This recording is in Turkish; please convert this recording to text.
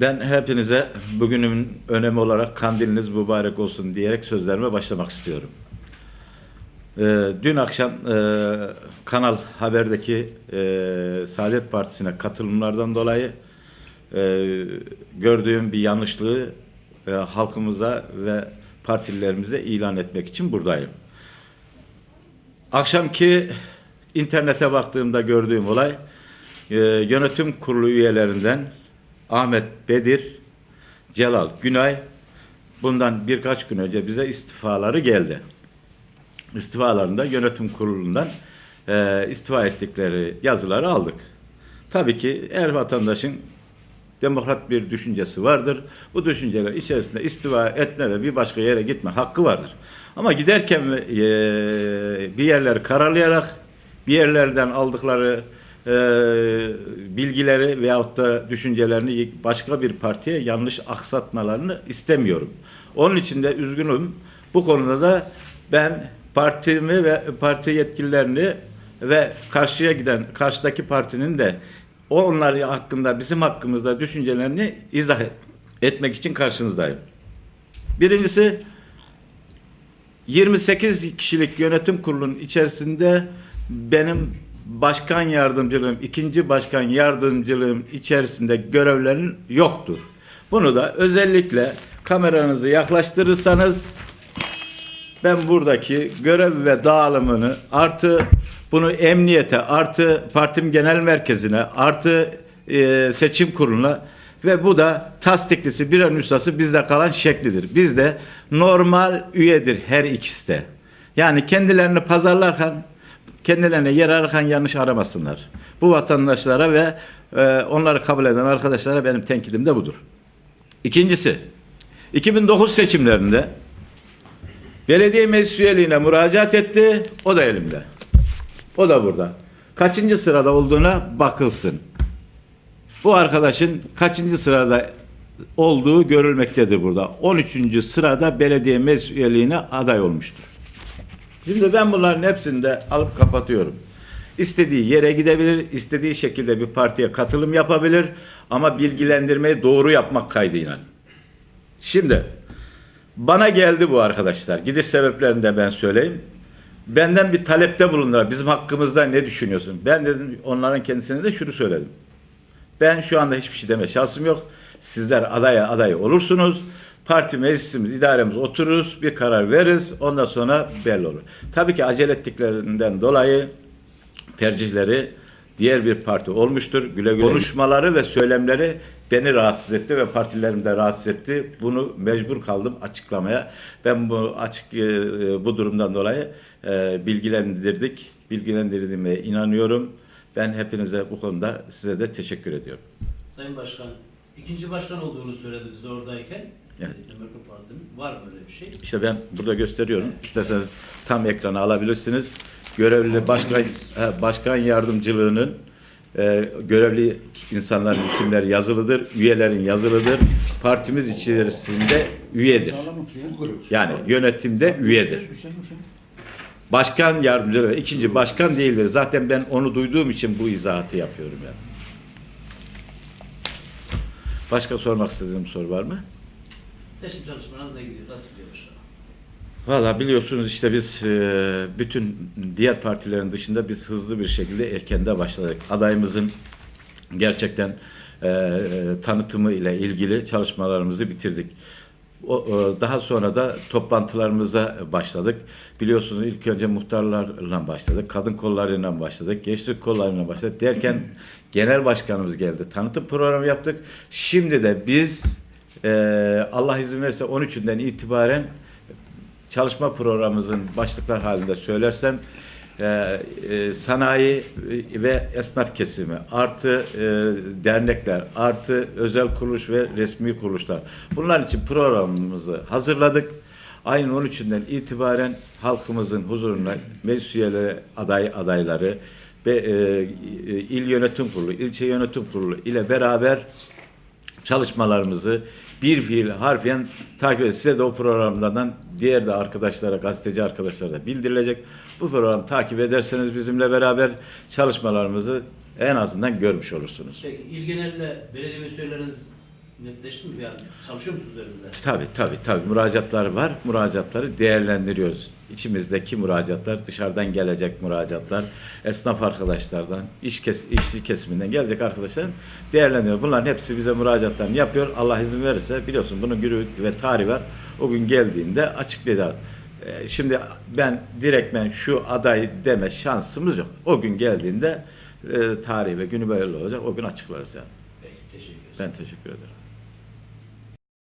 Ben hepinize bugünün önemi olarak kandiliniz mübarek olsun diyerek sözlerime başlamak istiyorum. Ee, dün akşam e, Kanal Haber'deki e, Saadet Partisi'ne katılımlardan dolayı e, gördüğüm bir yanlışlığı e, halkımıza ve partililerimize ilan etmek için buradayım. Akşamki internete baktığımda gördüğüm olay e, yönetim kurulu üyelerinden Ahmet Bedir, Celal Günay bundan birkaç gün önce bize istifaları geldi. İstifalarında yönetim kurulundan e, istifa ettikleri yazıları aldık. Tabii ki her vatandaşın demokrat bir düşüncesi vardır. Bu düşünceler içerisinde istifa etme ve bir başka yere gitme hakkı vardır. Ama giderken e, bir yerleri kararlayarak bir yerlerden aldıkları e, bilgileri veyahut da düşüncelerini başka bir partiye yanlış aksatmalarını istemiyorum. Onun için de üzgünüm. Bu konuda da ben partimi ve parti yetkililerini ve karşıya giden karşıdaki partinin de onlar hakkında bizim hakkımızda düşüncelerini izah et- etmek için karşınızdayım. Birincisi 28 kişilik yönetim kurulunun içerisinde benim başkan yardımcılığım, ikinci başkan yardımcılığım içerisinde görevlerin yoktur. Bunu da özellikle kameranızı yaklaştırırsanız ben buradaki görev ve dağılımını artı bunu emniyete artı partim genel merkezine artı e, seçim kuruluna ve bu da tasdiklisi bir an üstası bizde kalan şeklidir. Bizde normal üyedir her ikisi de. Yani kendilerini pazarlarken kendilerine yer ararken yanlış aramasınlar. Bu vatandaşlara ve e, onları kabul eden arkadaşlara benim tenkidim de budur. İkincisi 2009 seçimlerinde Belediye meclis üyeliğine müracaat etti. O da elimde. O da burada. Kaçıncı sırada olduğuna bakılsın. Bu arkadaşın kaçıncı sırada olduğu görülmektedir burada. 13. sırada belediye meclis üyeliğine aday olmuştur. Şimdi ben bunların hepsini de alıp kapatıyorum. İstediği yere gidebilir, istediği şekilde bir partiye katılım yapabilir ama bilgilendirmeyi doğru yapmak kaydıyla. Şimdi bana geldi bu arkadaşlar. Gidiş sebeplerini de ben söyleyeyim. Benden bir talepte bulundular. Bizim hakkımızda ne düşünüyorsun? Ben dedim onların kendisine de şunu söyledim. Ben şu anda hiçbir şey deme şansım yok. Sizler adaya aday olursunuz. Parti meclisimiz, idaremiz otururuz, bir karar veririz. Ondan sonra belli olur. Tabii ki acele ettiklerinden dolayı tercihleri diğer bir parti olmuştur. Güle güle. Konuşmaları ve söylemleri beni rahatsız etti ve partilerimi de rahatsız etti. Bunu mecbur kaldım açıklamaya. Ben bu açık e, bu durumdan dolayı e, bilgilendirdik. Bilgilendirdiğime inanıyorum. Ben hepinize bu konuda size de teşekkür ediyorum. Sayın Başkan, ikinci başkan olduğunu söyledi biz oradayken. Evet. Demokrat Parti'nin var böyle bir şey. İşte ben burada gösteriyorum. İsterseniz tam ekrana alabilirsiniz. Görevli başkan başkan yardımcılığının e, görevli insanların isimleri yazılıdır, üyelerin yazılıdır. Partimiz içerisinde üyedir. Yani yönetimde üyedir. Başkan yardımcıları ve ikinci başkan değildir. Zaten ben onu duyduğum için bu izahatı yapıyorum yani. Başka sormak istediğim soru var mı? Seçim çalışmanız ne gidiyor? Nasıl gidiyor başkanım? Valla biliyorsunuz işte biz e, bütün diğer partilerin dışında biz hızlı bir şekilde erkende başladık. Adayımızın gerçekten e, e, tanıtımı ile ilgili çalışmalarımızı bitirdik. O, daha sonra da toplantılarımıza başladık. Biliyorsunuz ilk önce muhtarlarla başladık, kadın kollarıyla başladık, gençlik kollarıyla başladık derken genel başkanımız geldi. Tanıtım programı yaptık. Şimdi de biz e, Allah izin verirse 13'ünden itibaren çalışma programımızın başlıklar halinde söylersem e, e, sanayi ve esnaf kesimi artı e, dernekler artı özel kuruluş ve resmi kuruluşlar bunlar için programımızı hazırladık. Ayın 13'ünden itibaren halkımızın huzuruna meclis üyeleri aday adayları ve il yönetim kurulu, ilçe yönetim kurulu ile beraber çalışmalarımızı bir fiil harfiyen takip edin. Size de o programlardan diğer de arkadaşlara, gazeteci arkadaşlara da bildirilecek. Bu programı takip ederseniz bizimle beraber çalışmalarımızı en azından görmüş olursunuz. Peki il belediye meclis üyeleriniz netleşti mi? Yani çalışıyor musunuz üzerinde? Tabii tabii tabii müracaatlar var. Müracaatları değerlendiriyoruz. İçimizdeki müracaatlar, dışarıdan gelecek müracaatlar, esnaf arkadaşlardan, iş kes, işçi kesiminden gelecek arkadaşlar değerlendiriyor. Bunların hepsi bize müracaatlarını yapıyor. Allah izin verirse biliyorsun bunun günü ve tarihi var. O gün geldiğinde açıklayacağız. Ee, Şimdi ben direktmen şu adayı deme şansımız yok. O gün geldiğinde e, tarihi ve günü böyle olacak. O gün açıklarız yani. Peki teşekkür ederim. Ben teşekkür ederim.